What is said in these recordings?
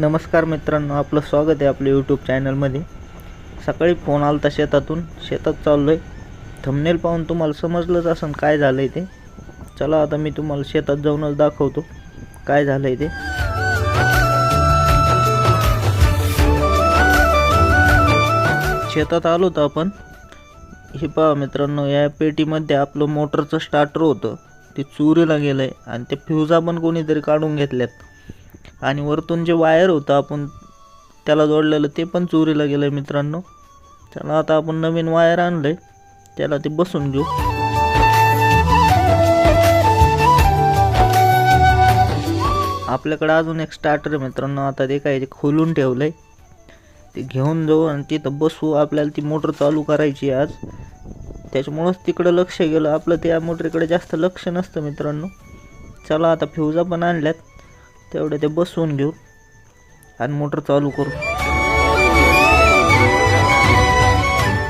नमस्कार मित्रांनो आपलं स्वागत आहे आपल्या यूट्यूब चॅनलमध्ये सकाळी फोन आला होता शेतातून. शेतात चाललो आहे थमनेल पाहून तुम्हाला समजलंच असेल काय झालं आहे ते. चला आता मी तुम्हाला शेतात जाऊनच दाखवतो काय झालं आहे ते. शेतात आलो होतो आपण. हे पहा मित्रांनो या पेटीमध्ये आपलं मोटरचं स्टार्टर होतं. ते चोरीला गेलं आहे आणि ते फ्यूजा पण कोणीतरी काढून घेतल्यात. आणि वरतून जे वायर होतं आपण त्याला जोडलेलं ते पण चोरीला गेलं आहे मित्रांनो. त्याला आता आपण नवीन वायर आणलं आहे त्याला ते बसून घेऊ. आपल्याकडं अजून एक स्टार्टर आहे मित्रांनो. आता ते काय ते खोलून ठेवलं आहे ते घेऊन जाऊ आणि तिथं बसू. आपल्याला ती मोटर चालू करायची आहे आज. त्याच्यामुळंच तिकडं लक्ष गेलं. आपलं त्या मोटरीकडे जास्त लक्ष नसतं मित्रांनो. चला आता फ्युजा पण आणल्यात. तेवढे ते बसवून घेऊ आणि मोटर चालू करू.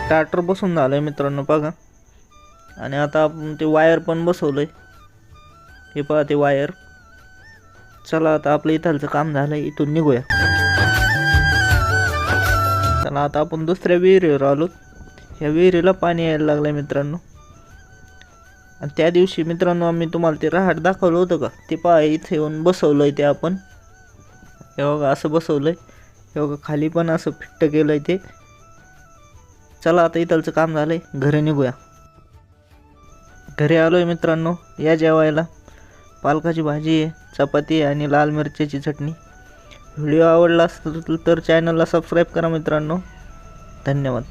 स्टार्टर बसून झालं आहे मित्रांनो बघा. आणि आता आपण ते वायर पण बसवलं आहे हे पहा ते वायर चला आता आपलं इथालचं काम झालं आहे इथून निघूया. चला आता आपण दुसऱ्या विहिरीवर आलो. ह्या विहिरीला पाणी यायला लागलं आहे मित्रांनो. आणि त्या दिवशी मित्रांनो आम्ही तुम्हाला ते रहाट दाखवलं होतं का? ते पहा इथे येऊन बसवलं आहे ते आपण. हे बघा असं बसवलं आहे हे बघा खाली पण असं फिट्ट केलं आहे ते. चला आता इथलचं काम झालं आहे घरी निघूया. घरी आलो आहे मित्रांनो या जेवायला. पालकाची भाजी आहे चपाती आहे आणि लाल मिरच्याची चटणी. व्हिडिओ आवडला असेल तर चॅनलला सबस्क्राईब करा मित्रांनो. धन्यवाद.